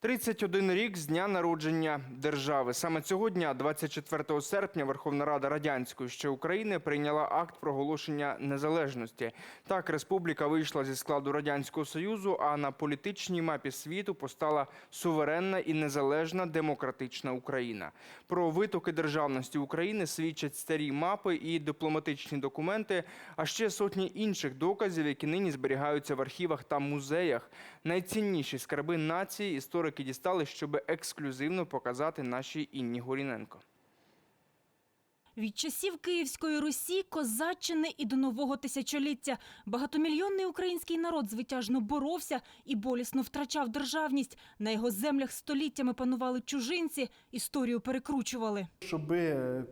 31 рік з дня народження держави. Саме цього дня, 24 серпня, Верховна Рада радянської ще України прийняла акт проголошення незалежності. Так, республіка вийшла зі складу радянського союзу, а на політичній мапі світу постала суверенна і незалежна демократична Україна. Про витоки державності України свідчать старі мапи і дипломатичні документи, а ще сотні інших доказів, які нині зберігаються в архівах та музеях. Найцінніші скарби нації історики дістали, щоб ексклюзивно показати нашій Інні Горіненко. Від часів Київської Русі, Козаччини і до нового тисячоліття багатомільйонний український народ звитяжно боровся і болісно втрачав державність. На його землях століттями панували чужинці, історію перекручували. щоб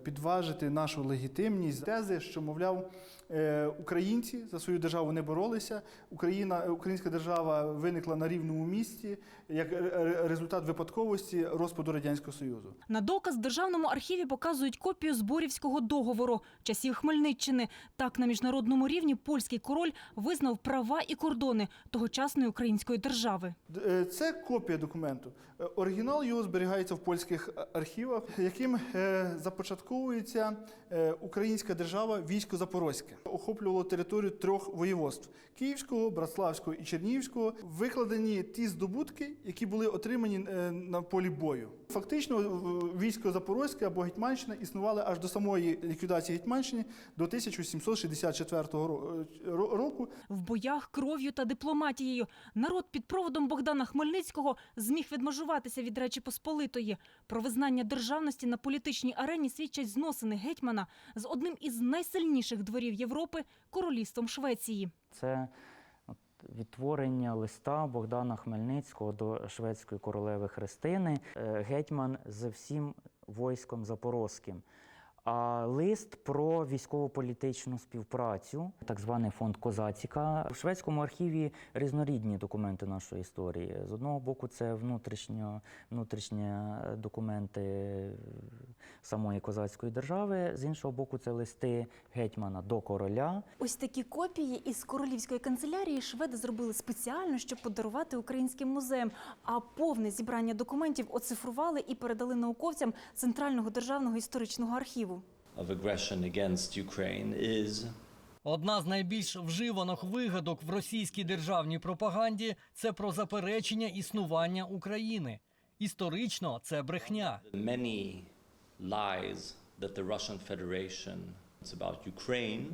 підважити нашу легітимність тези, що мовляв е, українці за свою державу не боролися. Україна, українська держава виникла на рівному місці як ре- ре- результат випадковості розпаду радянського союзу. На доказ державному архіві показують копію зборівського договору часів Хмельниччини. Так на міжнародному рівні польський король визнав права і кордони тогочасної української держави. Е, Це копія документу. Е, Оригінал його зберігається в польських архівах, яким е, започатковується е, українська держава військо Запорозьке. Охоплювало територію трьох воєводств: Київського, Братславського і Чернігівського. Викладені ті здобутки, які були отримані е, на полі бою. Фактично, військо Запорозьке або Гетьманщина існували аж до самої ліквідації Гетьманщини до 1764 ро- е, ро- року. В боях, кров'ю та дипломатією народ під проводом Богдана Хмельницького зміг відмежуватися від Речі Посполитої. Про визнання державності на політичній арені свідчать зносини гетьмана з одним із найсильніших дворів Європи королівством Швеції. Це відтворення листа Богдана Хмельницького до шведської королеви Христини, е, гетьман з всім войском запорозьким. Лист про військово-політичну співпрацю, так званий фонд Козаціка. У шведському архіві різнорідні документи нашої історії. З одного боку, це внутрішньо, внутрішні документи е, самої козацької держави, з іншого боку, це листи гетьмана до короля. Ось такі копії із королівської канцелярії шведи зробили спеціально, щоб подарувати українським музеям. А повне зібрання документів оцифрували і передали науковцям Центрального державного історичного архіву. Of aggression against Ukraine is Одна з найбільш вживаних вигадок в російській державній пропаганді це про заперечення існування України. Історично це брехня. many lies that the Russian Federation it's about Ukraine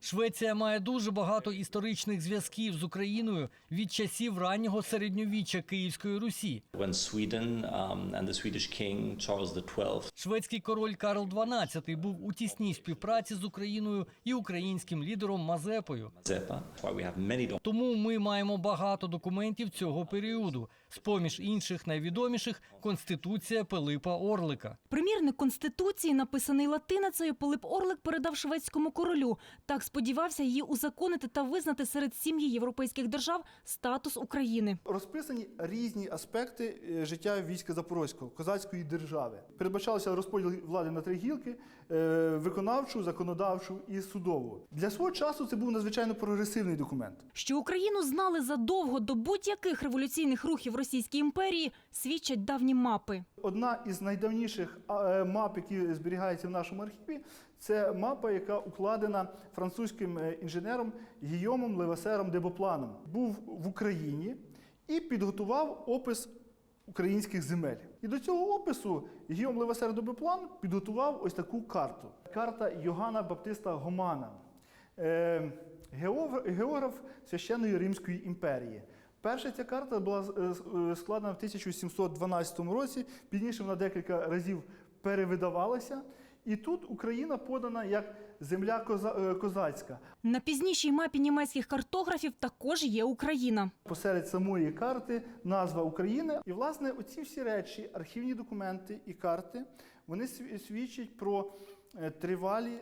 Швеція має дуже багато історичних зв'язків з Україною від часів раннього середньовіччя Київської Русі. when Sweden um, and the Swedish king Charles XII Шведський король Карл XII був у тісній співпраці з Україною і українським лідером Мазепою. Mazeppa. That's why we have many documents Тому ми маємо багато документів цього періоду. З поміж інших найвідоміших Конституція Пилипа Орлика. Примірник конституції, написаний латиницею, Пилип Орлик передав шведському королю. Так сподівався її узаконити та визнати серед сім'ї європейських держав статус України. Розписані різні аспекти е, життя війська Запорозького, козацької держави. Передбачалося розподіл влади на три гілки: е, виконавчу, законодавчу і судову. Для свого часу це був надзвичайно прогресивний документ. Що Україну знали задовго до будь-яких революційних рухів Російської імперії, свідчать давні мапи. Одна із найдавніших е, мап, які зберігаються в нашому архіві, це мапа, яка укладена французьким е, інженером Гійомом Левасером Дебопланом. Був в Україні і підготував опис українських земель. І до цього опису Гійом Левасер Дебоплан підготував ось таку карту. Карта Йоганна Баптиста Гомана. Е, географ, священної Римської імперії. Перша ця карта була е, складена в 1712 році, пізніше вона декілька разів перевидавалася. І тут Україна подана як земля коза, е, козацька. На пізнішій мапі німецьких картографів також є Україна. Посеред самої карти назва України. І, власне, оці всі речі, архівні документи і карти, вони сві- свідчать про е, тривалі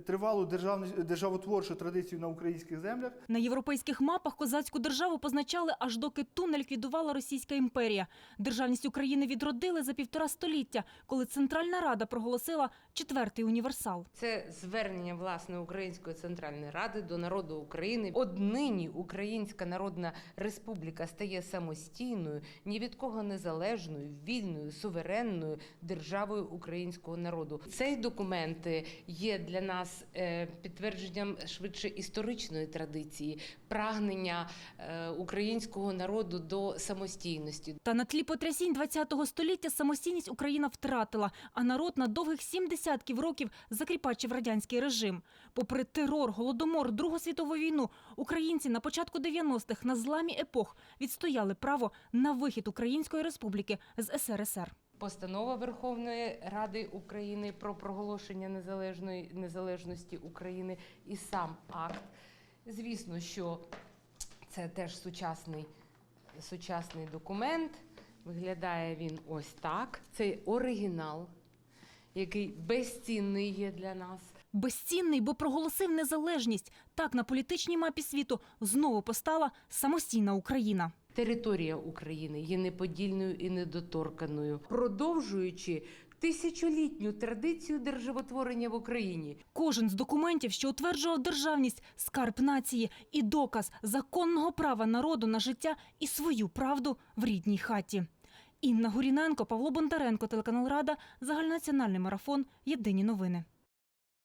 тривалу державну- державотворчу традицію на українських землях. На європейських мапах козацьку державу позначали аж доки ту не ліквідувала Російська імперія. Державність України відродили за півтора століття, коли Центральна Рада проголосила четвертий універсал. Це звернення власне Української центральної ради до народу України. Однині Українська Народна Республіка стає самостійною, ні від кого незалежною, вільною, суверенною державою українського народу. Цей документ є для нас е, підтвердженням швидше історичної традиції, прагнення е, українського народу до самостійності, Та на тлі потрясінь ХХ століття самостійність Україна втратила, а народ на довгих сім десятків років закріпачив радянський режим. Попри терор, голодомор, Другу світову війну, українці на початку 90-х на зламі епох відстояли право на вихід Української республіки з СРСР. Постанова Верховної Ради України про проголошення незалежної незалежності України і сам акт. Звісно, що це теж сучасний, сучасний документ. Виглядає він ось так. Це оригінал, який безцінний є для нас. Безцінний, бо проголосив незалежність. Так на політичній мапі світу знову постала самостійна Україна. Територія України є неподільною і недоторканою, продовжуючи тисячолітню традицію державотворення в Україні. Кожен з документів, що утверджував державність, скарб нації і доказ законного права народу на життя і свою правду в рідній хаті. Інна Гуріненко, Павло Бондаренко, телеканал Рада, загальнонаціональний марафон. Єдині новини.